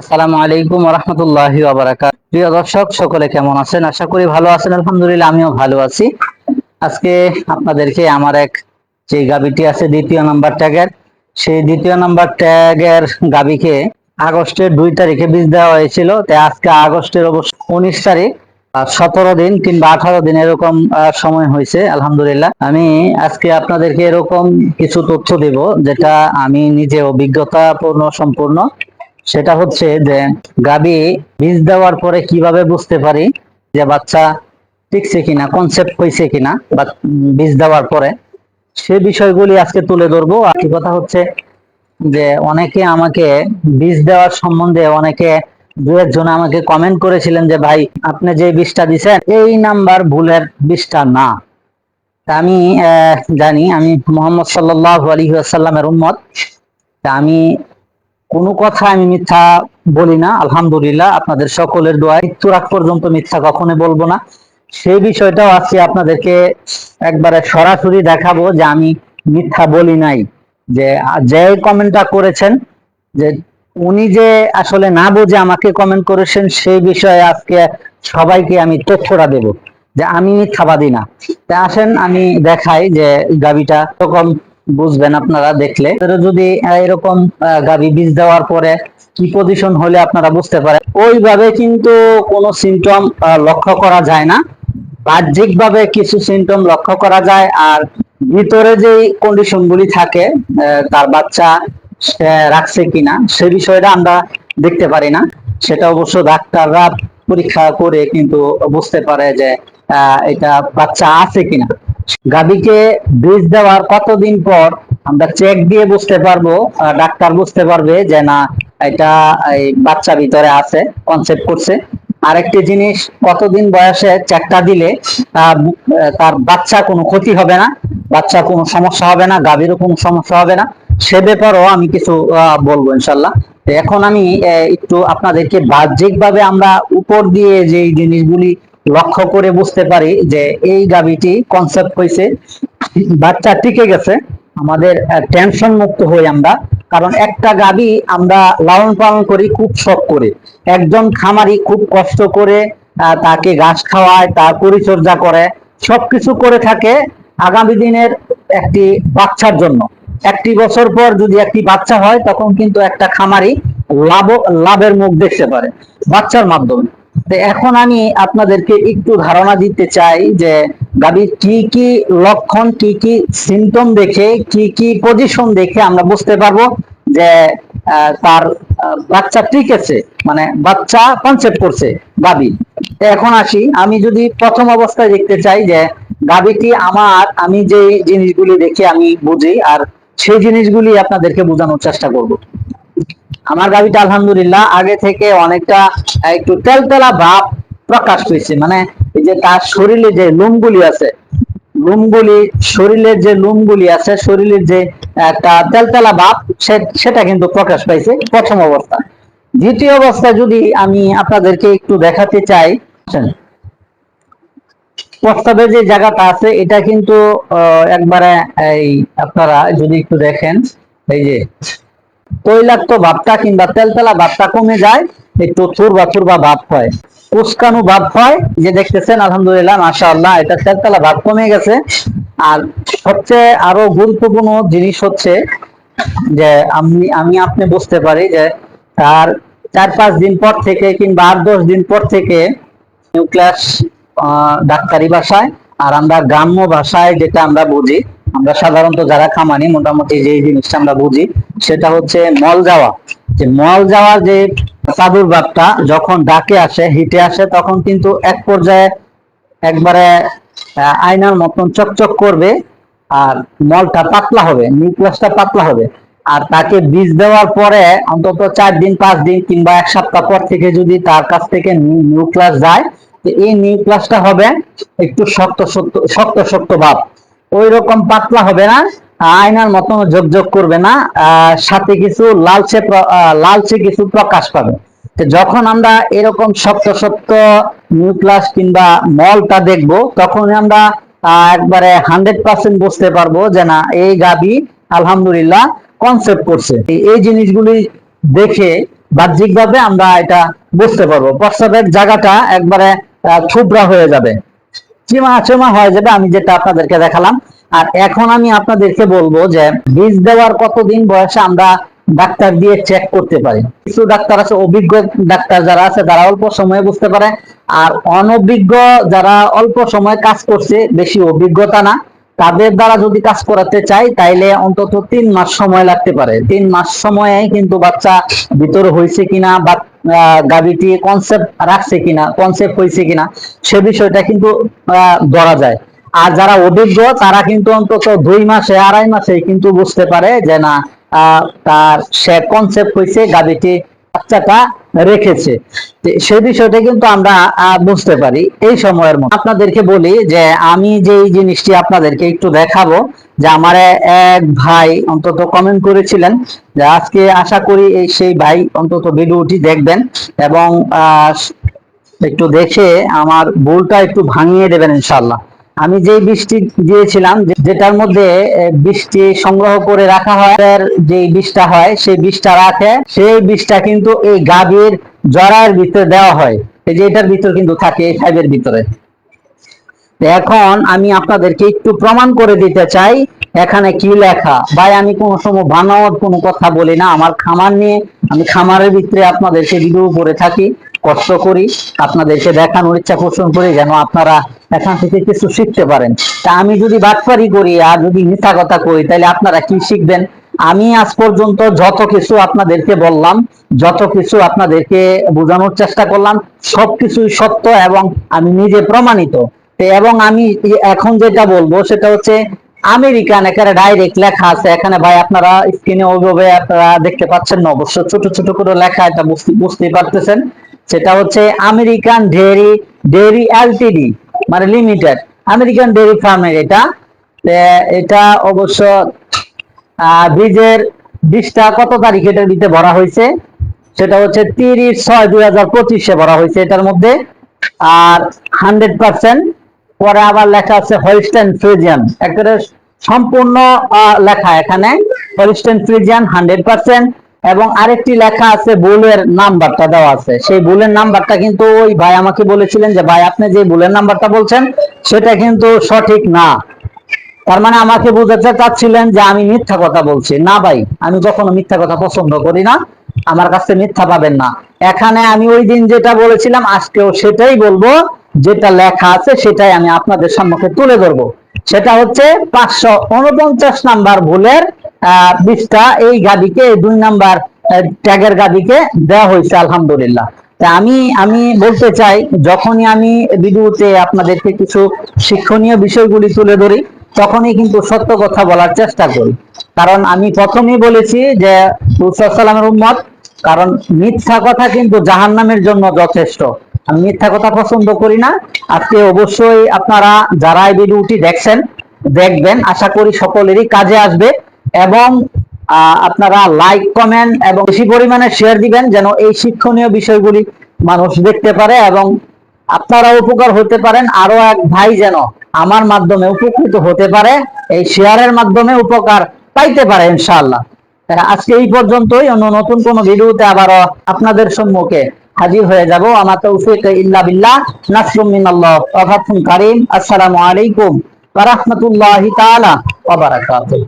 আসসালামু আলাইকুম রহমতুল্লাহি প্রিয় দর্শক, সকলে কেমন আছেন? আশা করি ভালো আছেন। আলহামদুলিল্লাহ, আমিও ভালো আছি। আজকে আপনাদেরকে আমার এক যে গাবিটি আছে, দ্বিতীয় নাম্বার ট্যাগের, সেই দ্বিতীয় নাম্বার ট্যাগের গাবিকে আগস্টের দুই তারিখে বীজ দেওয়া হয়েছিল। তাই আজকে আগস্টের অবশ্য উনিশ তারিখ সতেরো দিন কিংবা আঠারো দিন এরকম সময় হয়েছে, আলহামদুলিল্লাহ। আমি আজকে আপনাদেরকে এরকম কিছু তথ্য দেব, যেটা আমি নিজে অভিজ্ঞতা পূর্ণ সম্পূর্ণ সেটা হচ্ছে যে গাবি বীজ দেওয়ার পরে কীভাবে বুঝতে পারি যে বাচ্চা টিকছে কিনা কনসেপ্ট হয়েছে কিনা বা বীজ দেওয়ার পরে? সে বিষয়গুলি আজকে তুলে ধরবো। আর কি কথা হচ্ছে যে অনেকে আমাকে বীজ দেওয়ার সম্বন্ধে অনেকে দু একজন আমাকে কমেন্ট করেছিলেন যে, ভাই, আপনি যে বীজটা দিচ্ছেন এই নাম্বার ভুলের বীজটা না। আমি জানি, আমি মোহাম্মদ সাল্লাহ আলী আসাল্লামের উম্মত। তা আমি কোনো কথা আমি মিথ্যা বলি না, আলহামদুলিল্লাহ। আপনাদের সকলের মৃত্যুর আগ পর্যন্ত মিথ্যা কখনো বলব না। সেই বিষয়টাও আজকে আপনাদেরকে একবারে সরাসরি দেখাবো যে আমি মিথ্যা বলি নাই। যে যে কমেন্টটা করেছেন, যে উনি যে আসলে না বুঝে আমাকে কমেন্ট করেছেন, সেই বিষয়ে আজকে সবাইকে আমি তথ্যটা দেব যে আমি মিথ্যা মিথ্যাবাদী না। তা আসেন, আমি দেখাই যে গাবিটা এরকম বুঝবেন আপনারা দেখলে। যদি এরকম গাবি বীজ দেওয়ার পরে কি পজিশন হলে আপনারা বুঝতে পারেন। ওইভাবে কিন্তু কোনো সিমটম লক্ষ্য করা যায় না। বাহ্যিক ভাবে কিছু সিমটম লক্ষ্য করা যায়। আর ভিতরে যে কন্ডিশন গুলি থাকে তার বাচ্চা রাখছে কিনা, সে বিষয়টা আমরা দেখতে পারি না। সেটা অবশ্য ডাক্তাররা পরীক্ষা করে কিন্তু বুঝতে পারে যে এটা বাচ্চা আছে কিনা। গাভীকে বীজ দেওয়ার কতদিন পর আমরা চেক দিয়ে বুঝতে পারব ডাক্তার বুঝতে পারবে যে না, এটা এই বাচ্চা ভিতরে আছে কনসেপ্ট করছে। আরেকটি জিনিস, কতদিন বয়সে চেকটা দিলে তার বাচ্চা কোনো ক্ষতি হবে না, বাচ্চা কোনো সমস্যা হবে না, গাভীরও কোনো সমস্যা হবে না, সে ব্যাপারেও আমি কিছু বলব ইনশাল্লাহ। এখন আমি একটু আপনাদেরকে বাহ্যিক ভাবে আমরা উপর দিয়ে যে জিনিসগুলি লক্ষ্য করে বুঝতে পারি যে এই গাভীটি কনসেপ্ট হয়েছে বাচ্চা টিকে গেছে, আমাদের টেনশন মুক্ত হই আমরা, কারণ একটা গাভী আমরা লালন পালন করি খুব শখ করে। একজন খামারি খুব কষ্ট করে তাকে ঘাস খাওয়ায়, তার পরিচর্যা করে, সবকিছু করে থাকে আগামী দিনের একটি বাচ্চার জন্য। একটি বছর পর যদি একটি বাচ্চা হয়, তখন কিন্তু একটা খামারি লাভ, লাভের মুখ দেখতে পারে, বাচ্চার মাধ্যমে। এখন আমি আপনাদেরকে একটু ধারণা দিতে চাই যে গাভীর কি কি লক্ষণ, কি কি সিমটম দেখে, কি কি পজিশন দেখে আমরা বুঝতে পারব যে তার বাচ্চা টিকেছে মানে বাচ্চা কনসেপ্ট করছে তো এখন আসি, আমি যদি প্রথম অবস্থায় দেখতে চাই যে গাভীটি আমার, আমি যে জিনিসগুলি দেখে আমি বুঝি, আর সেই জিনিসগুলি আপনাদেরকে বোঝানোর চেষ্টা করব। আমার গাভিটা আলহামদুলিল্লাহ আগে থেকে অনেকটা একটু তেলতেলা ভাব প্রকাশ পেয়েছে মানে এই যে তার শরীরে যে লোমগুলি আছে, লোমগুলি, শরীরের যে লোমগুলি আছে, শরীরের যে একটা তেলতেলা ভাব সেটা কিন্তু প্রকাশ পাইছে প্রথম অবস্থা দ্বিতীয় অবস্থা যদি আমি আপনাদেরকে একটু দেখাতে চাই আসেন। প্রস্তাবের যে জায়গাটা আছে, এটা কিন্তু একবারে, এই, আপনারা যদি একটু দেখেন, এই যে তৈলাক্ত ভাবটা কিংবা তেলতেলা ভাবটা কমে যায়, একটু থুরবা থুরবা ভাব হয়। কুসকানু ভাব হয় যে দেখতেছেন, আলহামদুলিল্লাহ, মাশাআল্লাহ, এটা তেলতেলা ভাব কমে গেছে। আর সবচেয়ে আরও গুরুত্বপূর্ণ জিনিস হচ্ছে যে, আমি আমি আপনি বুঝতে পারি যে, তার চার পাঁচ দিন পর থেকে কিংবা আট দশ দিন পর থেকে নিউক্লিয়াস ডাক্তারি ভাষায় আর আমরা গ্রাম্য ভাষায় যেটা আমরা বুঝি আমরা সাধারণত যারা খামানি মোটামুটি যে জিনিসটা আমরা বুঝি, সেটা হচ্ছে মল যাওয়া। যে মল যাওয়ার যে প্রাদুর্ভাবটা যখন ডাকে আসে, হিটে আসে, তখন কিন্তু এক পর্যায়ে একবারে আয়নার মতন চকচক করবে আর মলটা পাতলা হবে নিউক্লিয়াসটা পাতলা হবে। আর তাকে বীজ দেওয়ার পরে অন্তত চার দিন, পাঁচ দিন কিংবা এক সপ্তাহ পর থেকে যদি তার কাছ থেকে নিউক্লিয়াস যায় এই নিউক্লিয়াসটা হবে একটু শক্ত শক্ত শক্ত শক্ত ভাব। ওই রকম পাতলা হবে না, আয়নার মতন ঝকঝক করবে না সাথে কিছু লালচে লালচে কিছু প্রকাশ পাবে। যখন আমরা এরকম শক্ত শক্ত নিউক্লিয়াস কিংবা মলটা দেখব, তখন আমরা একবারে হান্ড্রেড পার্সেন্ট বুঝতে পারব যে না, এই গাবি আলহামদুলিল্লাহ কনসেপ্ট করছে। এই- জিনিসগুলি দেখে বাহ্যিকভাবে আমরা এটা বুঝতে পারব। প্রস্রাবের জায়গাটা একবারে থুবড়া হয়ে যাবে। চিমা আচমা হয়ে যাবে, আমি যেটা আপনাদেরকে দেখালাম। আর এখন আমি আপনাদেরকে বলব যে বীজ দেওয়ার কতদিন বয়সে আমরা ডাক্তার দিয়ে চেক করতে পারি। কিছু ডাক্তার আছে, অভিজ্ঞ ডাক্তার যারা আছে, তারা অল্প সময়ে বুঝতে পারে। আর অনভিজ্ঞ যারা অল্প সময় কাজ করছে, বেশি অভিজ্ঞতা না। তাদের দ্বারা যদি কাজ করাতে চাই, তাইলে অন্তত তিন মাস সময় লাগতে পারে। তিন মাস সময়ে কিন্তু বাচ্চা ভিতরে হয়েছে কিনা বা গাভীটি কনসেপ্ট রাখছে কিনা কনসেপ্ট হয়েছে কিনা, সে বিষয়টা কিন্তু ধরা যায়। আর যারা অভিজ্ঞ, তারা কিন্তু অন্তত দুই মাসে, আড়াই মাসে কিন্তু বুঝতে পারে যে না তার সে কনসেপ্ট হয়েছে গাভীটি বাচ্চাটা রেখেছে। সেই বিষয়টা কিন্তু আমরা বুঝতে পারি। এই সময়ের মধ্যে আপনাদেরকে বলি যে, আমি যে এই জিনিসটি আপনাদেরকে একটু দেখাবো, যে আমার এক ভাই অন্তত কমেন্ট করেছিলেন যে, আজকে আশা করি এই সেই ভাই অন্তত ভিডিওটি দেখবেন এবং একটু দেখে আমার ভুলটা একটু ভাঙিয়ে দেবেন ইনশাল্লাহ আমি যে বৃষ্টি দিয়েছিলাম যেটার মধ্যে বৃষ্টি সংগ্রহ করে রাখা হয় যে বীজটা হয়, সেই বীজটা রাখে, সেই বীজটা কিন্তু এই গাভীর জরার ভিতরে দেওয়া হয়। এই যে এটার ভিতরে কিন্তু থাকে এই ফাইভের ভিতরে। এখন আমি আপনাদেরকে একটু প্রমাণ করে দিতে চাই, এখানে কি লেখা? ভাই, আমি কোনো সময় বানাওয়ার কোনো কথা বলি না, আমার খামার নিয়ে আমি খামারের ভিতরে আপনাদেরকে ভিডিও করে থাকি কষ্ট করি, আপনাদেরকে দেখানোর ইচ্ছা পোষণ করি যেন আপনারা এখান থেকে কিছু শিখতে পারেন। তা আমি যদি বাটপারি করি আর যদি মিথ্যা কথা করি তাহলে আপনারা কি শিখবেন? আমি আজ পর্যন্ত যত কিছু আপনাদেরকে বললাম, যত কিছু আপনাদেরকে বোঝানোর চেষ্টা করলাম, সবকিছুই সত্য এবং আমি নিজে প্রমাণিত। এবং আমি এখন যেটা বলব, সেটা হচ্ছে আমেরিকান এখানে ডাইরেক্ট লেখা আছে। এখানে ভাই আপনারা স্ক্রিনে ওইভাবে আপনারা দেখতে পাচ্ছেন না, অবশ্য ছোট ছোট করে লেখা, এটা বুঝতে- বুঝতেই পারতেছেন। সেটা হচ্ছে আমেরিকান ডেয়ারি ডেয়ারি এলটিডি মানে লিমিটেড আমেরিকান ডেয়ারি ফার্মের এটা। এটা অবশ্য বীজের বীজটা কত তারিখে এটার ভিতরে ভরা হয়েছে? সেটা হচ্ছে তিরিশ ছয় দুই হাজার পঁচিশে ভরা হয়েছে এটার মধ্যে। আর হান্ড্রেড পার্সেন্ট পরে আবার লেখা আছে হলিস্টেন ফ্রিজিয়ান একেবারে সম্পূর্ণ লেখা এখানে। Holstein Friesian hundred percent. এবং আরেকটি লেখা আছে বুলের নাম্বারটা দেওয়া আছে। সেই বুলের নাম্বারটা কিন্তু ওই ভাই আমাকে বলেছিলেন যে, ভাই, আপনি যে বুলের নাম্বারটা বলছেন, সেটা কিন্তু সঠিক না। তার মানে আমাকে বোঝাতে চাচ্ছিলেন যে, আমি মিথ্যা কথা বলছি। না ভাই, আমি কখনো মিথ্যা কথা পছন্দ করি না। আমার কাছে মিথ্যা পাবেন না। এখানে আমি ওই দিন যেটা বলেছিলাম, আজকেও সেটাই বলব। যেটা লেখা আছে, সেটাই আমি আপনাদের সম্মুখে তুলে ধরবো। সেটা হচ্ছে পাঁচশো উনপঞ্চাশ নাম্বার ভুলের বীজটা এই গাদিকে দুই নাম্বার ট্যাগের গাড়িকে দেওয়া হয়েছে, আলহামদুলিল্লাহ। আমি আমি বলতে চাই, যখনই আমি ভিডিওতে আপনাদেরকে কিছু শিক্ষণীয় বিষয়গুলি তুলে ধরি, তখনই কিন্তু সত্য কথা বলার চেষ্টা করি। কারণ আমি প্রথমেই বলেছি যে সালামের উম্মত, কারণ মিথ্যা কথা কিন্তু জাহান্নামের জন্য যথেষ্ট। আমি মিথ্যা কথা পছন্দ করি না। আজকে অবশ্যই আপনারা যারা এই ভিডিওটি দেখছেন, দেখবেন, আশা করি সকলেরই কাজে আসবে। এবং আপনারা লাইক কমেন্ট এবং বেশি পরিমাণে শেয়ার দিবেন যেন এই শিক্ষণীয় বিষয়গুলি মানুষ দেখতে পারে এবং আপনারা উপকার হতে পারেন। আরও এক ভাই যেন আমার মাধ্যমে উপকৃত হতে পারে, এই শেয়ারের মাধ্যমে উপকার পাইতে পারে ইনশাআল্লাহ। আজকে এই পর্যন্তই। অন্য নতুন কোন ভিডিওতে আবারও আপনাদের সম্মুখে হাজির হয়ে যাব। আমার তো তৌফিক ইল্লা বিল্লাহ, নাসরুম মিনাল্লাহ ওয়া ফাতহুন কারীম। আসসালামু আলাইকুম ওয়া রাহমাতুল্লাহি তাআলা ওয়া বারাকাতুহু।